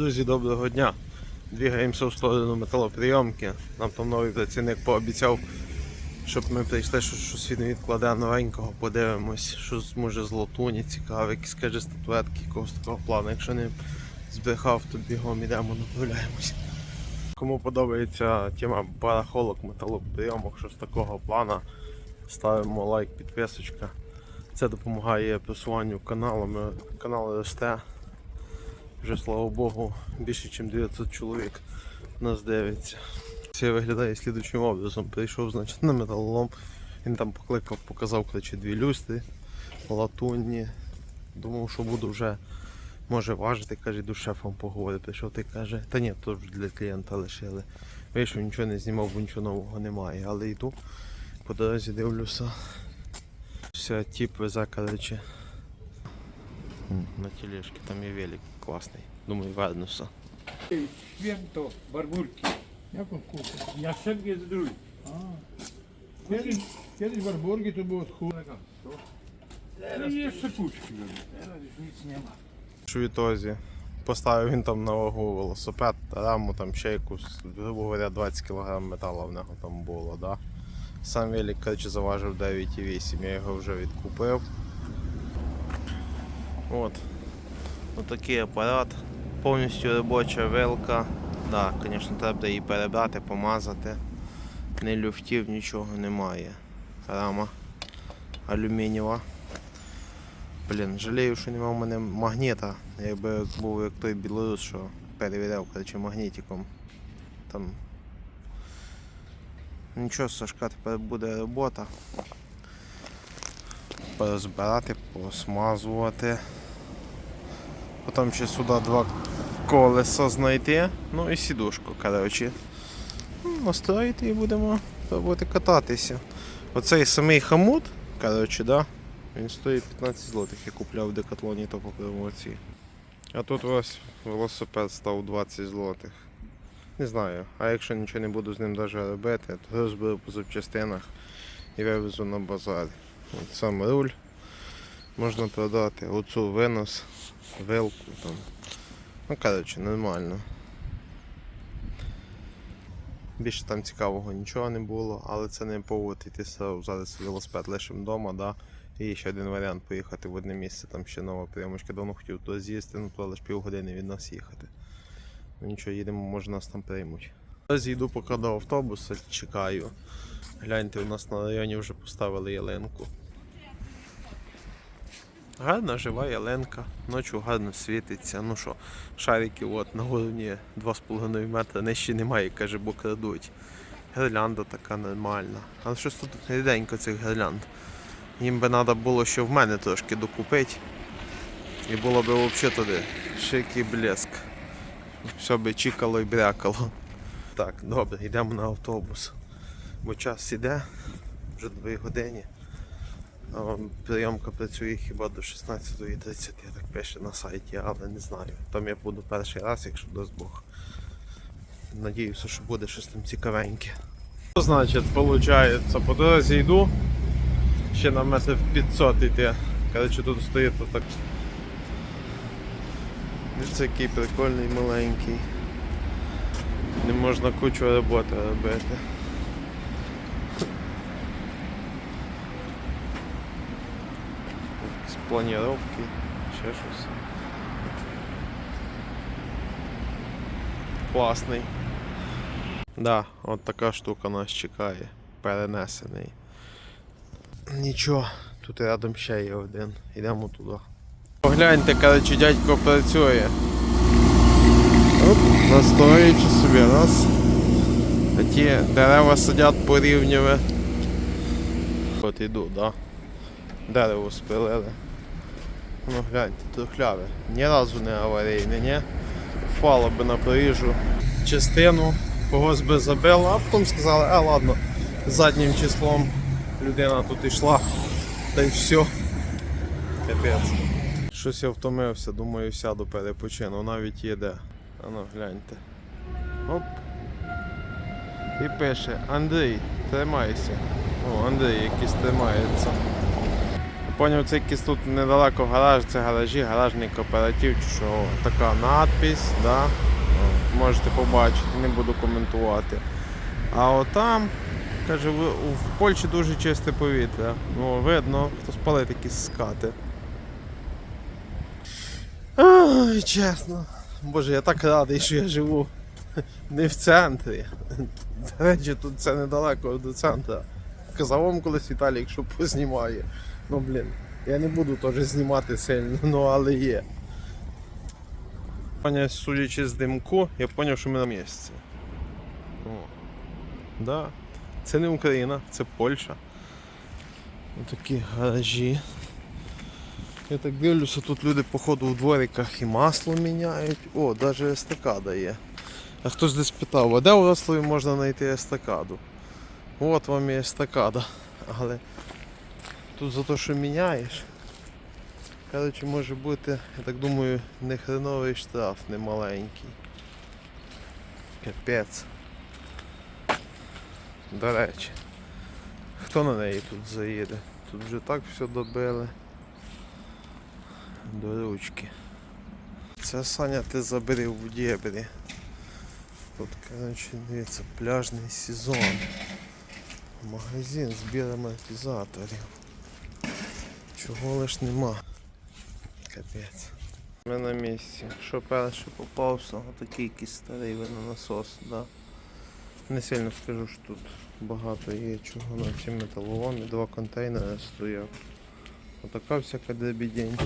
Друзі, доброго дня. Двігаємося в сторону металоприйомки. Нам там новий працівник пообіцяв, щоб ми прийшли, що щось він відкладе новенького, подивимось, що може з латуні цікаве, якісь каже статуетки якогось такого плану. Якщо не збрехав, то бігом ідемо, направляємось. Кому подобається тема барахолок, металоприйомок, щось такого плана, ставимо лайк, підписочка. Це допомагає просуванню каналу. Ми, канал росте. Вже слава Богу, більше ніж 900 чоловік нас дивиться. Це виглядає слідучим образом. Прийшов значить, на металолом. Він там покликав, показав коротше, дві люстри латунні. Думав, що буду вже може важити, каже, з шефом поговорити. Прийшов ти каже, та ні, то для клієнта лишили. Вийшов, нічого не знімав, бо нічого нового немає. Але йду по дорозі дивлюся. Все, тип везе, коротше. На тележке, там є велик класний. Думаю, вернуся. Święto Barburki. Jak on kupił? Jastrzębie zdrój. Kiedyś, kiedyś Warburgi to było tchu. No i jeszcze puszki. Teraz już nic nie ma. В відтозі поставив він там на вагу велосипед, раму там ще якусь, грубо говоря, 20 кг металу в нього там було, да? Сам велик, коротше, заважив 9,8, я його вже відкупив. От. Отакий апарат. Повністю робоча вилка. Да, звісно, треба її перебрати, помазати. Не люфтів, нічого немає. Рама алюмінієва. Блін, жалію, що немає в мене магніта. Якби був як той білорус, що перевіряв коротше, магнітиком. Там. Нічого, Сашка, тепер буде робота. Порозбирати, посмазувати. Потім ще сюди два колеса знайти. Ну і сідушку, коротше. Ну, Настроїти і будемо пробувати кататися. Оцей самий хамут, коротше, да? Він стоїть 15 злотих, я купляв в декатлоні то по промоції. А тут ось велосипед став 20 злотих. Не знаю, а якщо нічого не буду з ним навіть робити, то розберу по запчастинах і вивезу на базар. От сам руль можна продати, оцю винос, вилку там. Ну коротше, нормально. Більше там цікавого нічого не було, але це не повод йти зараз велосипед лишимо вдома, да. І ще один варіант поїхати в одне місце, там ще нова прийомочка, давно хотів туди з'їсти, ну то лише півгодини від нас їхати. Ну нічого, їдемо, може нас там приймуть. Зараз йду поки до автобуса, чекаю. Гляньте, у нас на районі вже поставили ялинку. Гарна жива ялинка, ночі гарно світиться. Ну що, шариків от на уровні 2,5 метра нижче немає, каже, бо крадуть. Гірлянда така нормальна. Але щось тут ріденько цих гірлянд. Їм би треба було ще в мене трошки докупити. І було б взагалі туди шик і блеск. Все би чікало і брякало. Так, добре, йдемо на автобус. Бо час іде, вже 2 години. А, Прийомка працює хіба до 16.30, я так пише на сайті, але не знаю. Там я буду перший раз, якщо дасть Бог. Надіюся, що буде щось там цікавеньке. Що значить, виходить, по дорозі йду, ще на метрів 500 йти. Коротше, тут стоїть отак. Дивіться, який прикольний маленький. Не можна кучу роботи робити. Якісь планіровки, ще щось. Класний. Да, от така штука нас чекає. Перенесений. Нічого, тут рядом ще є один. Йдемо туди. Погляньте, коротше, дядько працює. Оп, настоюючи собі, раз. А ті дерева сидять порівнюве. От іду, да. Дерево спилили. Ну гляньте, трухляве. Ні разу не аварійне, ні. Впало би на проїжджу частину, когось би забило, а потім сказали, а ладно, заднім числом людина тут йшла, та й все. Капець. Щось я втомився, думаю, сяду перепочину, навіть їде. А ну гляньте. Оп. І пише Андрій, тримайся. О, Андрій якийсь тримається. Поняв, це якийсь тут недалеко гараж, це гаражі, гаражний кооператив, чи що така надпись, да? Можете побачити, не буду коментувати. А отам, каже, в, Польщі дуже чисте повітря. Ну, видно, хто спалить якісь скати. Ой, чесно. Боже, я так радий, що я живу не в центрі. До речі, тут це недалеко до центру. Казав вам колись Віталій, якщо познімає. Ну блін, я не буду теж знімати сильно, ну але є. Паня, судячи з димку, я зрозумів, що ми на місці. О. Да. Це не Україна, це Польща. Отакі гаражі. Я так дивлюся, тут люди походу в двориках і масло міняють. О, навіть естакада є. А хтось десь питав, а де у Рославі можна знайти естакаду? От вам і естакада. Але тут за те, що міняєш. Коротше, може бути, я так думаю, не хреновий штраф, не маленький. Капець. До речі. Хто на неї тут заїде? Тут вже так все добили. До ручки. Це Саня ти заберів в дєбрі. Тут, коротше, дивіться, пляжний сезон. Магазин збір амортизаторів. Чого лиш нема. Капець. Ми на місці. Що перше попався, отакий якийсь старий насос, да. Не сильно скажу, що тут багато є чого на ці металоломи, два контейнери стоять. Отака всяка дребідень.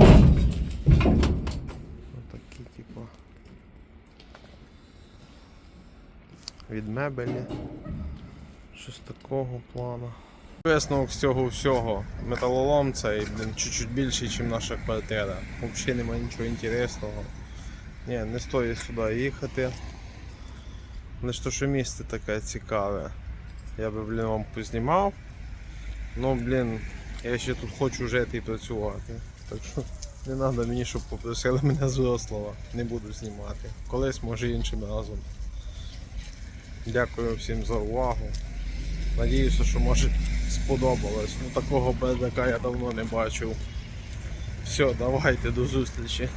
Отакі, типа. Від мебелі. Щось такого плану. Висновок з цього всього. Металолом цей, блін, чуть-чуть більший, ніж наша квартира. Взагалі немає нічого інтересного. Ні, не стоїть сюди їхати. Лише то, що місце таке цікаве. Я би, блін, вам познімав. Ну, блін, я ще тут хочу жити і працювати. Так що не треба мені, щоб попросили мене з Врослава. Не буду знімати. Колись, може, іншим разом. Дякую всім за увагу. Надіюся, що може сподобалось. Ну такого бедака я давно не бачив. Все, давайте до зустрічі.